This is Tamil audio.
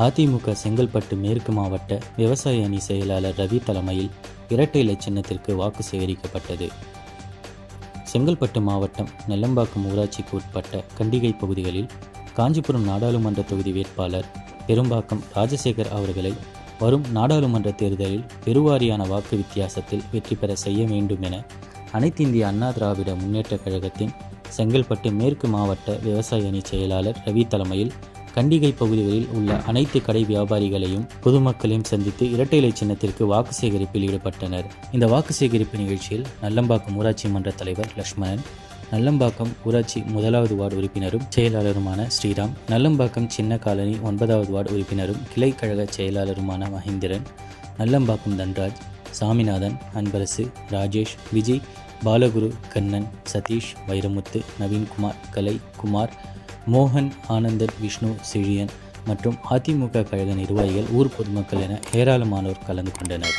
அதிமுக செங்கல்பட்டு மேற்கு மாவட்ட விவசாய அணி செயலாளர் ரவி தலைமையில் இரட்டை இலை சின்னத்திற்கு வாக்கு சேகரிக்கப்பட்டது. செங்கல்பட்டு மாவட்டம் நெல்லம்பாக்கம் ஊராட்சிக்கு உட்பட்ட கண்டிகை பகுதிகளில் காஞ்சிபுரம் நாடாளுமன்ற தொகுதி வேட்பாளர் பெரும்பாக்கம் ராஜசேகர் அவர்களை வரும் நாடாளுமன்ற தேர்தலில் பெருவாரியான வாக்கு வித்தியாசத்தில் வெற்றி பெற செய்ய வேண்டும் என அனைத்து இந்திய அண்ணா திராவிட முன்னேற்றக் கழகத்தின் செங்கல்பட்டு மேற்கு மாவட்ட விவசாய அணி செயலாளர் ரவி தலைமையில் கண்டிகை பகுதிகளில் உள்ள அனைத்து கடை வியாபாரிகளையும் பொதுமக்களையும் சந்தித்து இரட்டை இலை சின்னத்திற்கு வாக்கு சேகரிப்பில் ஈடுபட்டனர். இந்த வாக்கு சேகரிப்பு நிகழ்ச்சியில் நல்லம்பாக்கம் ஊராட்சி மன்ற தலைவர் லட்சுமணன் நல்லம்பாக்கம் ஊராட்சி முதலாவது வார்டு உறுப்பினரும் செயலாளருமான ஸ்ரீராம் நல்லம்பாக்கம் சின்ன காலனி ஒன்பதாவது வார்டு உறுப்பினரும் கிளை கழக செயலாளருமான மகேந்திரன் நல்லம்பாக்கம் தன்ராஜ் சாமிநாதன் அன்பரசு ராஜேஷ் விஜய் பாலகுரு கண்ணன் சதீஷ் வைரமுத்து நவீன்குமார் கலை குமார் மோகன் ஆனந்தன் விஷ்ணு செழியன் மற்றும் அதிமுக கழக நிர்வாகிகள் ஊர் பொதுமக்கள் என ஏராளமானோர் கலந்து கொண்டனர்.